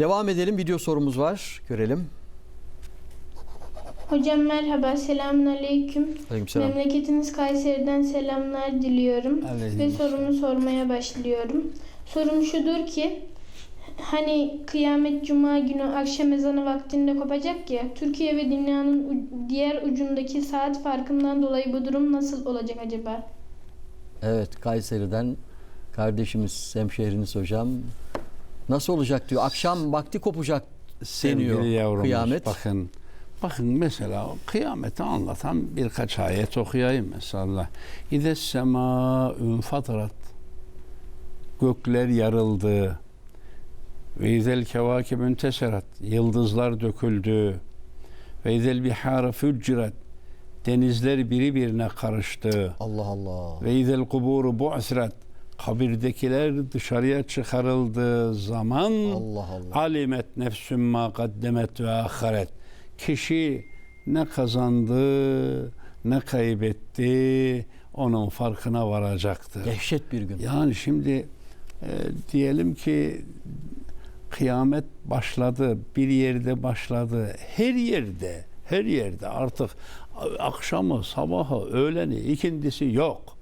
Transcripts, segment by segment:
Devam edelim. Video sorumuz var. Görelim. Hocam merhaba, selamun aleyküm. Aleykümselam. Memleketiniz Kayseri'den selamlar diliyorum. Aleyküm Ve sorumu sormaya başlıyorum. Sorum şudur ki, hani kıyamet cuma günü akşam ezanı vaktinde kopacak ya, Türkiye ve dünyanın diğer ucundaki saat farkından dolayı bu durum nasıl olacak acaba? Evet Kayseri'den kardeşimiz, hemşehriniz hocam. Nasıl olacak diyor. Akşam vakti kopacak deniyor yavrumuz kıyamet. bakın bakın mesela kıyameti anlatan birkaç ayet okuyayım mesela. İde sema ünfatarat gökler yarıldı ve izel kevakib ünteserat yıldızlar döküldü ve izel bihara füccirat denizler biri birine karıştı Allah Allah. ve izel kuburu bu'srat kabirdekiler dışarıya çıkarıldığı zaman Allah Allah. alimet nefsün ma kaddemet ve ahiret. Kişi ne kazandı, ne kaybetti, onun farkına varacaktır. Dehşet bir gün. Yani şimdi e, diyelim ki kıyamet başladı, bir yerde başladı, her yerde, her yerde artık akşamı, sabahı, öğleni, ikindisi yok.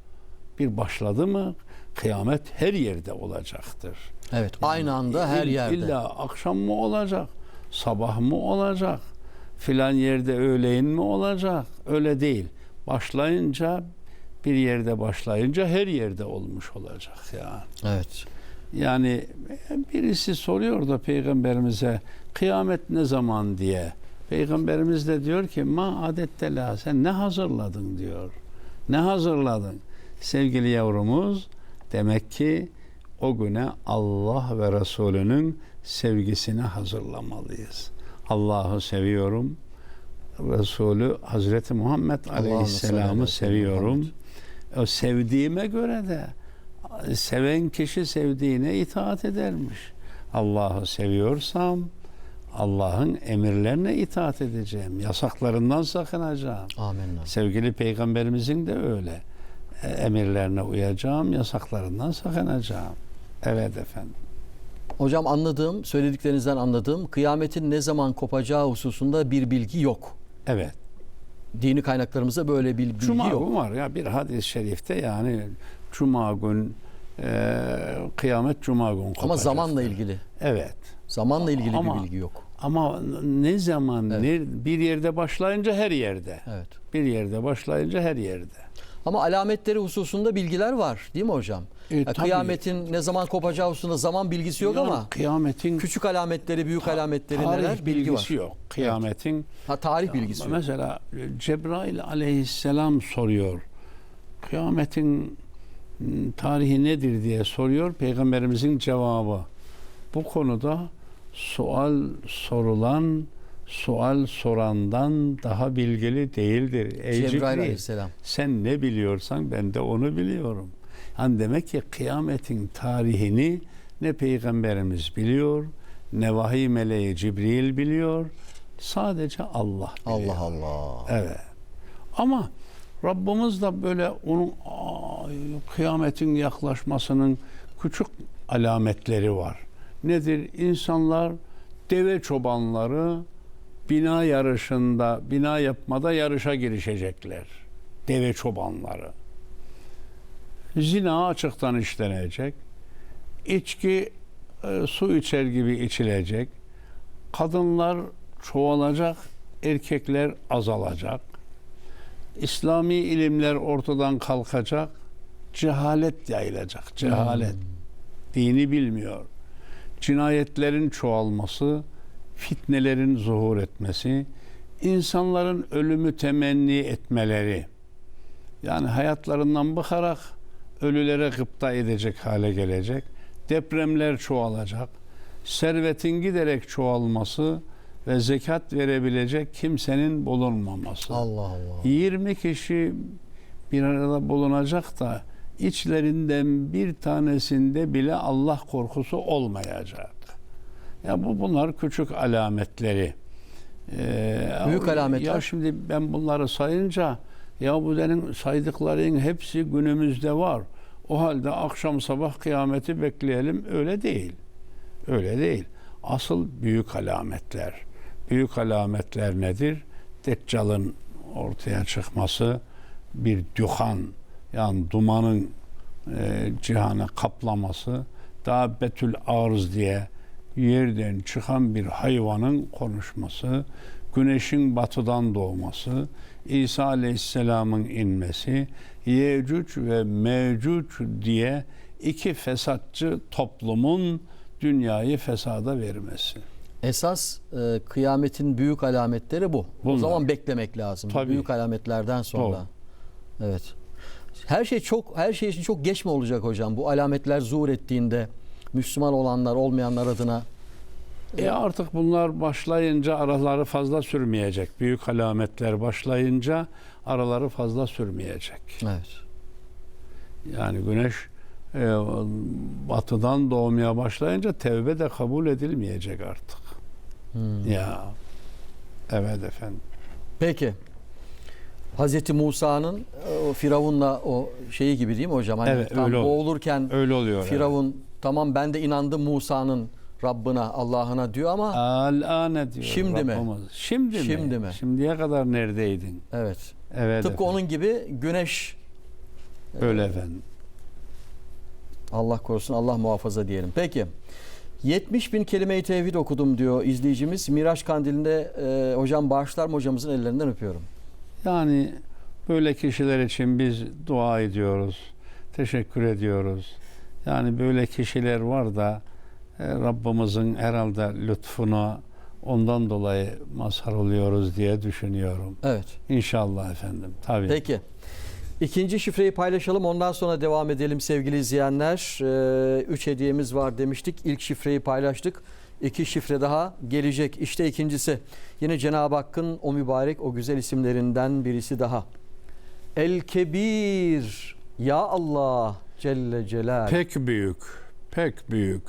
Bir başladı mı kıyamet her yerde olacaktır. Evet. Aynı anda her İll- yerde. İlla akşam mı olacak? Sabah mı olacak? Filan yerde öğleyin mi olacak? Öyle değil. Başlayınca bir yerde başlayınca her yerde olmuş olacak yani. Evet. Yani birisi soruyor da peygamberimize kıyamet ne zaman diye. Peygamberimiz de diyor ki ma adette la sen ne hazırladın diyor. Ne hazırladın? Sevgili yavrumuz demek ki o güne Allah ve Resulünün sevgisine hazırlamalıyız. Allah'ı seviyorum. Resulü Hazreti Muhammed Aleyhisselam'ı seviyorum. O sevdiğime göre de seven kişi sevdiğine itaat edermiş. Allah'ı seviyorsam Allah'ın emirlerine itaat edeceğim. Yasaklarından sakınacağım. Amenna. Sevgili peygamberimizin de öyle. E, Emirlerine uyacağım, yasaklarından sakınacağım. Evet efendim. Hocam anladığım, söylediklerinizden anladığım kıyametin ne zaman kopacağı hususunda bir bilgi yok. Evet. Dini kaynaklarımızda böyle bir bilgi Cuma yok. gün var ya bir hadis-i şerifte yani Cuma gün e, kıyamet Cuma gün kopacak. Ama zamanla ilgili. Evet. Zamanla ilgili Ama- bir bilgi yok. Ama ne zaman Evet. ne, bir yerde başlayınca her yerde. Evet. Bir yerde başlayınca her yerde. Ama alametleri hususunda bilgiler var değil mi hocam? E, Ya tabii. kıyametin ne zaman kopacağı hususunda zaman bilgisi yok Yani ama kıyametin küçük alametleri, büyük ta- alametleri tarih neler bilgi var. bilgisi yok. Kıyametin Ha tarih bilgisi yok. mesela Cebrail aleyhisselam soruyor. Kıyametin tarihi nedir diye soruyor. Peygamberimizin cevabı. Bu konuda sual sorulan sual sorandan daha bilgili değildir. Ey Cebrail Cibril, aleyhisselam. sen ne biliyorsan ben de onu biliyorum. Yani demek ki kıyametin tarihini ne peygamberimiz biliyor, ne vahiy meleği Cibril biliyor. Sadece Allah biliyor. Allah Allah. Evet. Ama Rabbimiz de böyle onun ay, kıyametin yaklaşmasının küçük alametleri var. Nedir? İnsanlar deve çobanları bina yarışında, bina yapmada yarışa girişecekler. Deve çobanları. Zina açıktan işlenecek. İçki e, su içer gibi içilecek. Kadınlar çoğalacak, erkekler azalacak. İslami ilimler ortadan kalkacak. Cehalet yayılacak. Cehalet. Dini bilmiyor. Cinayetlerin çoğalması, fitnelerin zuhur etmesi, insanların ölümü temenni etmeleri. Yani hayatlarından bakarak ölülere gıpta edecek hale gelecek. Depremler çoğalacak. Servetin giderek çoğalması ve zekat verebilecek kimsenin bulunmaması. Allah Allah. 20 kişi bir arada bulunacak da içlerinden bir tanesinde bile Allah korkusu olmayacak. Ya bu bunlar küçük alametleri. Ee, Büyük alametler? Ya şimdi ben bunları sayınca ya bu senin saydıkların hepsi günümüzde var. O halde akşam sabah kıyameti bekleyelim öyle değil. Öyle değil. Asıl büyük alametler. Büyük alametler nedir? Deccal'ın ortaya çıkması, bir duhan yani dumanın e, cihanı kaplaması, daha betül arz diye yerden çıkan bir hayvanın konuşması, güneşin batıdan doğması, İsa Aleyhisselam'ın inmesi, Yecüc ve Mevcuc diye iki fesatçı toplumun dünyayı fesada vermesi. Esas e, kıyametin büyük alametleri bu. O Bunlar. zaman beklemek lazım. Tabii. Büyük alametlerden sonra. Evet. Her şey çok her şey için çok geç mi olacak hocam? Bu alametler zuhur ettiğinde Müslüman olanlar olmayanlar adına E artık bunlar başlayınca araları fazla sürmeyecek. Büyük alametler başlayınca araları fazla sürmeyecek. evet. Yani güneş e, batıdan doğmaya başlayınca tevbe de kabul edilmeyecek artık. Hmm. Ya evet efendim. Peki. Hazreti Musa'nın e, o Firavun'la o şeyi gibi değil mi hocam? Hani Evet, tam öyle boğulurken Öyle oluyor. evet. Tamam ben de inandım Musa'nın Rabbına, Allah'ına diyor ama Alane diyor Şimdi mi? Rabbimiz. Şimdi, Şimdi mi? mi? Şimdiye kadar neredeydin? evet. Evet Tıpkı efendim. onun gibi güneş Öyle efendim. Allah korusun Allah muhafaza diyelim. Peki 70 bin kelime-i tevhid okudum diyor izleyicimiz. Miraç kandilinde e, hocam bağışlar mı hocamızın ellerinden öpüyorum. Yani böyle kişiler için biz dua ediyoruz. Teşekkür ediyoruz. Yani böyle kişiler var da e, Rabbimizin herhalde lütfuna ondan dolayı mazhar oluyoruz diye düşünüyorum. Evet. İnşallah efendim. Tabii. Peki. İkinci şifreyi paylaşalım ondan sonra devam edelim sevgili izleyenler. Ee, üç hediyemiz var demiştik. İlk şifreyi paylaştık. İki şifre daha gelecek. İşte ikincisi. Yine Cenab-ı Hakk'ın o mübarek o güzel isimlerinden birisi daha. El Kebir. Ya Allah Celle Celal. Pek büyük, pek büyük.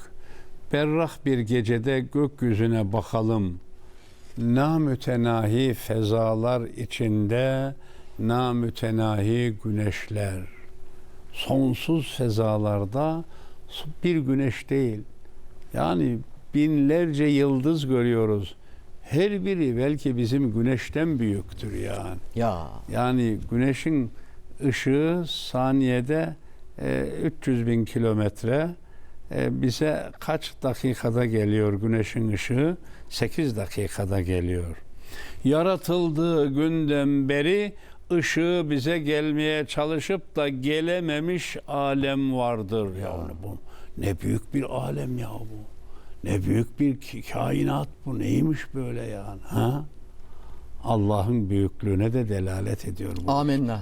Berrak bir gecede gökyüzüne bakalım. Namütenahi fezalar içinde namütenahi güneşler. Sonsuz fezalarda bir güneş değil. Yani binlerce yıldız görüyoruz. Her biri belki bizim güneşten büyüktür yani. Ya Yani güneşin ışığı saniyede 300 bin kilometre e, bize kaç dakikada geliyor güneşin ışığı? 8 dakikada geliyor. Yaratıldığı günden beri ışığı bize gelmeye çalışıp da gelememiş alem vardır. Yani bu ne büyük bir alem ya bu. Ne büyük bir kainat bu. Neymiş böyle yani? Ha? Allah'ın büyüklüğüne de delalet ediyor bu. amenna.